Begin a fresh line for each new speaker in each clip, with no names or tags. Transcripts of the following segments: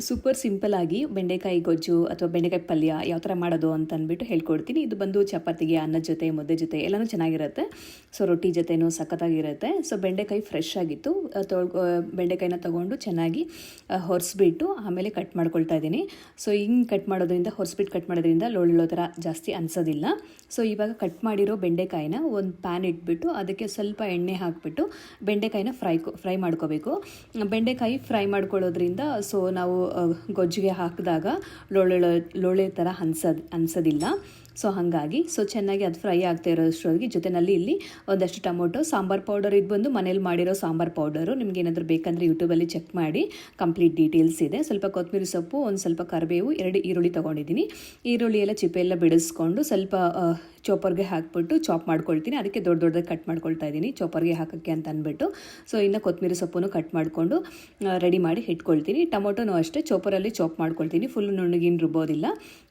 Super simple ಆಗಿ ಬೆಂಡೆಕಾಯಿ ಗೊಜ್ಜು ಅಥವಾ ಬೆಂಡೆಕಾಯಿ ಪಲ್ಯ ಯಾವ ಥರ ಮಾಡೋದು ಅಂತ ಅಂದ್ಬಿಟ್ಟು ಹೇಳ್ಕೊಡ್ತೀನಿ. ಇದು ಬಂದು ಚಪಾತಿಗೆ, ಅನ್ನದ ಜೊತೆ, ಮುದ್ದೆ ಜೊತೆ ಎಲ್ಲನೂ ಚೆನ್ನಾಗಿರುತ್ತೆ. ಸೊ ರೊಟ್ಟಿ ಜೊತೆನೂ ಸಖತ್ತಾಗಿರುತ್ತೆ. ಸೊ ಬೆಂಡೆಕಾಯಿ ಫ್ರೆಶ್ ಆಗಿತ್ತು. ತೊಳ್ಕೊ ಬೆಂಡೆಕಾಯಿನ ತೊಗೊಂಡು ಚೆನ್ನಾಗಿ ಹೊರಿಸ್ಬಿಟ್ಟು ಆಮೇಲೆ ಕಟ್ ಮಾಡ್ಕೊಳ್ತಾ ಇದ್ದೀನಿ. ಸೊ ಹಿಂಗೆ ಕಟ್ ಮಾಡೋದ್ರಿಂದ ಹೊರಿಸ್ಬಿಟ್ಟು ಕಟ್ ಮಾಡೋದ್ರಿಂದ ಲೋಳೋ ಥರ ಜಾಸ್ತಿ ಅನ್ಸೋದಿಲ್ಲ. ಸೊ ಇವಾಗ ಕಟ್ ಮಾಡಿರೋ ಬೆಂಡೆಕಾಯಿನ ಒಂದು ಪ್ಯಾನ್ ಇಟ್ಬಿಟ್ಟು ಅದಕ್ಕೆ ಸ್ವಲ್ಪ ಎಣ್ಣೆ ಹಾಕಿಬಿಟ್ಟು ಬೆಂಡೆಕಾಯಿನ ಫ್ರೈ ಫ್ರೈ ಮಾಡ್ಕೋಬೇಕು. ಬೆಂಡೆಕಾಯಿ ಫ್ರೈ ಮಾಡ್ಕೊಳ್ಳೋದ್ರಿಂದ, ಸೊ, ನಾವು ಗೊಜ್ಜಿಗೆ ಹಾಕಿದಾಗ ಲೋಳೆ ಲೋಳೆ ಥರ ಅನ್ಸೋದು ಅನ್ಸೋದಿಲ್ಲ ಸೊ ಹಾಗಾಗಿ ಸೊ ಚೆನ್ನಾಗಿ ಅದು ಫ್ರೈ ಆಗ್ತಾ ಇರೋಷ್ಟೊತ್ತಿಗೆ ಜೊತೆನಲ್ಲಿ ಇಲ್ಲಿ ಒಂದಷ್ಟು ಟೊಮೊಟೊ, ಸಾಂಬಾರ್ ಪೌಡರ್ ಇದು ಬಂದು ಮನೇಲಿ ಮಾಡಿರೋ ಸಾಂಬಾರ್ ಪೌಡರು. ನಿಮ್ಗೆ ಏನಾದರೂ ಬೇಕಂದರೆ ಯೂಟ್ಯೂಬಲ್ಲಿ ಚೆಕ್ ಮಾಡಿ. ಕಂಪ್ಲೀಟ್ ಡೀಟೇಲ್ಸ್ ಇದೆ. ಸ್ವಲ್ಪ ಕೊತ್ತಂಬರಿ ಸೊಪ್ಪು, ಒಂದು ಸ್ವಲ್ಪ ಕರಿಬೇವು, ಎರಡು ಈರುಳ್ಳಿ ತೊಗೊಂಡಿದ್ದೀನಿ. ಈರುಳ್ಳಿ ಎಲ್ಲ ಚಿಪ್ಪೆ ಎಲ್ಲ ಬಿಡಿಸ್ಕೊಂಡು ಸ್ವಲ್ಪ ಚೋಪರ್ಗೆ ಹಾಕ್ಬಿಟ್ಟು ಚಾಪ್ ಮಾಡ್ಕೊಳ್ತೀನಿ. ಅದಕ್ಕೆ ದೊಡ್ಡ ದೊಡ್ಡದಾಗಿ ಕಟ್ ಮಾಡ್ಕೊಳ್ತಾ ಇದ್ದೀನಿ ಚೋಪರ್ಗೆ ಹಾಕೋಕ್ಕೆ ಅಂತ ಅಂದ್ಬಿಟ್ಟು. ಸೊ ಇನ್ನು ಕೊತ್ತಂಬರಿ ಸೊಪ್ಪನ್ನು ಕಟ್ ಮಾಡಿಕೊಂಡು ರೆಡಿ ಮಾಡಿ ಇಟ್ಕೊಳ್ತೀನಿ. ಟೊಮೊಟೊನೂ ಅಷ್ಟೇ. ಚೋಪರಲ್ಲಿ ಚಾಪ್ ಮಾಡ್ಕೊಳ್ತೀನಿ. ಫುಲ್ ನುಣ್ಣಗಿನ ರುಬ್ಬೋದಿಲ್ಲ.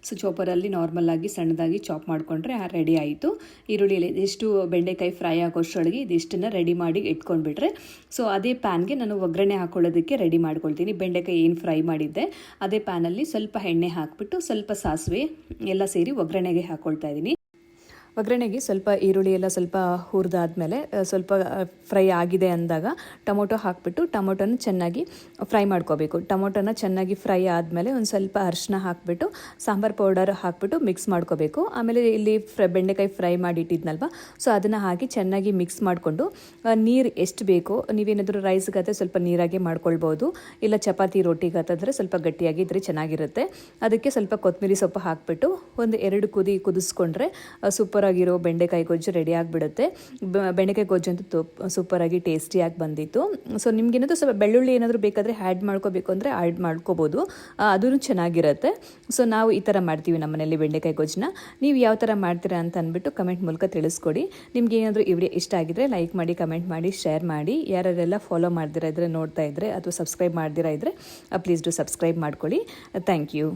ಸೊ ಚೋಪರಲ್ಲಿ ನಾರ್ಮಲ್ ಆಗಿ, ಸಣ್ಣದಾಗಿ ಚಾಪ್ ಮಾಡಿಕೊಂಡ್ರೆ ರೆಡಿ ಆಯಿತು. ಈರುಳ್ಳಿ ಎಷ್ಟು ಬೆಂಡೆಕಾಯಿ ಫ್ರೈ ಆಗೋಷ್ಟರೊಳಗೆ ಇದಿಷ್ಟನ್ನು ರೆಡಿ ಮಾಡಿ ಇಟ್ಕೊಂಡ್ಬಿಟ್ರೆ ಸೊ ಅದೇ ಪ್ಯಾನ್ಗೆ ನಾನು ಒಗ್ಗರಣೆ ಹಾಕೊಳ್ಳೋದಕ್ಕೆ ರೆಡಿ ಮಾಡ್ಕೊಳ್ತೀನಿ. ಬೆಂಡೆಕಾಯಿ ಏನು ಫ್ರೈ ಮಾಡಿದ್ದೆ, ಅದೇ ಪ್ಯಾನಲ್ಲಿ ಸ್ವಲ್ಪ ಎಣ್ಣೆ ಹಾಕಿಬಿಟ್ಟು, ಸ್ವಲ್ಪ ಸಾಸಿವೆ ಎಲ್ಲ ಸೇರಿ ಒಗ್ಗರಣೆಗೆ ಹಾಕ್ಕೊಳ್ತಾ ಇದ್ದೀನಿ ಒಗ್ಗರಣೆಗೆ ಸ್ವಲ್ಪ ಈರುಳ್ಳಿ ಎಲ್ಲ ಸ್ವಲ್ಪ ಹುರಿದಾದ್ಮೇಲೆ ಸ್ವಲ್ಪ ಫ್ರೈ ಆಗಿದೆ ಅಂದಾಗ ಟೊಮೊಟೊ ಹಾಕಿಬಿಟ್ಟು ಟೊಮೊಟೊನ ಚೆನ್ನಾಗಿ ಫ್ರೈ ಮಾಡ್ಕೋಬೇಕು. ಟೊಮೊಟೊನ ಚೆನ್ನಾಗಿ ಫ್ರೈ ಆದಮೇಲೆ ಒಂದು ಸ್ವಲ್ಪ ಅರಿಶಿನ ಹಾಕಿಬಿಟ್ಟು, ಸಾಂಬಾರ್ ಪೌಡರ್ ಹಾಕಿಬಿಟ್ಟು ಮಿಕ್ಸ್ ಮಾಡ್ಕೋಬೇಕು. ಆಮೇಲೆ ಇಲ್ಲಿ ಫ್ರೈ, ಬೆಂಡೆಕಾಯಿ ಫ್ರೈ ಮಾಡಿ ಇಟ್ಟಿದ್ನಲ್ವ ಸೊ, ಅದನ್ನು ಹಾಕಿ ಚೆನ್ನಾಗಿ ಮಿಕ್ಸ್ ಮಾಡಿಕೊಂಡು ನೀರು ಎಷ್ಟು ಬೇಕೋ, ನೀವೇನಾದರೂ ರೈಸ್ಗಾದ್ರೆ ಸ್ವಲ್ಪ ನೀರಾಗಿ ಮಾಡ್ಕೊಳ್ಬೋದು. ಇಲ್ಲ ಚಪಾತಿ ರೊಟ್ಟಿಗಾತಂದರೆ ಸ್ವಲ್ಪ ಗಟ್ಟಿಯಾಗಿ ಇದ್ದರೆ ಚೆನ್ನಾಗಿರುತ್ತೆ. ಅದಕ್ಕೆ ಸ್ವಲ್ಪ ಕೊತ್ತಂಬರಿ ಸೊಪ್ಪು ಹಾಕಿಬಿಟ್ಟು ಒಂದು ಎರಡು ಕುದಿ ಕುದಿಸ್ಕೊಂಡ್ರೆ ಸೂಪರ್ ಆಗಿರೋ ಬೆಂಡೆಕಾಯಿ ಗೊಜ್ಜು ರೆಡಿ ಆಗಿಬಿಡುತ್ತೆ. ಬೆಂಡೆಕಾಯಿ ಗೊಜ್ಜು ಅಂತೂ ಸೂಪರಾಗಿ ಟೇಸ್ಟಿಯಾಗಿ ಬಂದಿತ್ತು. ಸೊ ನಿಮ್ಗೇನಾದರೂ ಸ್ವಲ್ಪ ಬೆಳ್ಳುಳ್ಳಿ ಏನಾದರೂ ಬೇಕಾದರೆ ಆ್ಯಡ್ ಮಾಡ್ಕೋಬೇಕು ಅಂದರೆ ಆ್ಯಡ್ ಮಾಡ್ಕೋಬೋದು. ಅದೂ ಚೆನ್ನಾಗಿರುತ್ತೆ. ಸೊ ನಾವು ಈ ಥರ ಮಾಡ್ತೀವಿ ನಮ್ಮ ಮನೇಲಿ ಬೆಂಡೆಕಾಯಿ ಗೊಜ್ಜನ್ನ. ನೀವು ಯಾವ ಥರ ಮಾಡ್ತೀರಾ ಅಂತ ಅಂದ್ಬಿಟ್ಟು ಕಮೆಂಟ್ ಮೂಲಕ ತಿಳಿಸ್ಕೊಡಿ. ನಿಮ್ಗೆ ಏನಾದರೂ ವಿಡಿಯೋ ಇಷ್ಟ ಆಗಿದ್ರೆ ಲೈಕ್ ಮಾಡಿ ಕಮೆಂಟ್ ಮಾಡಿ ಶೇರ್ ಮಾಡಿ. ಯಾರ್ಯಾರೆಲ್ಲ ಫಾಲೋ ಮಾಡ್ದಿರ ಇದ್ರೆ ನೋಡ್ತಾ ಇದ್ರೆ ಅಥವಾ ಸಬ್ಸ್ಕ್ರೈಬ್ ಮಾಡ್ದಿರ ಇದ್ರೆ ಪ್ಲೀಸ್ ಡು ಸಬ್ಸ್ಕ್ರೈಬ್ ಮಾಡ್ಕೊಳ್ಳಿ. Thank you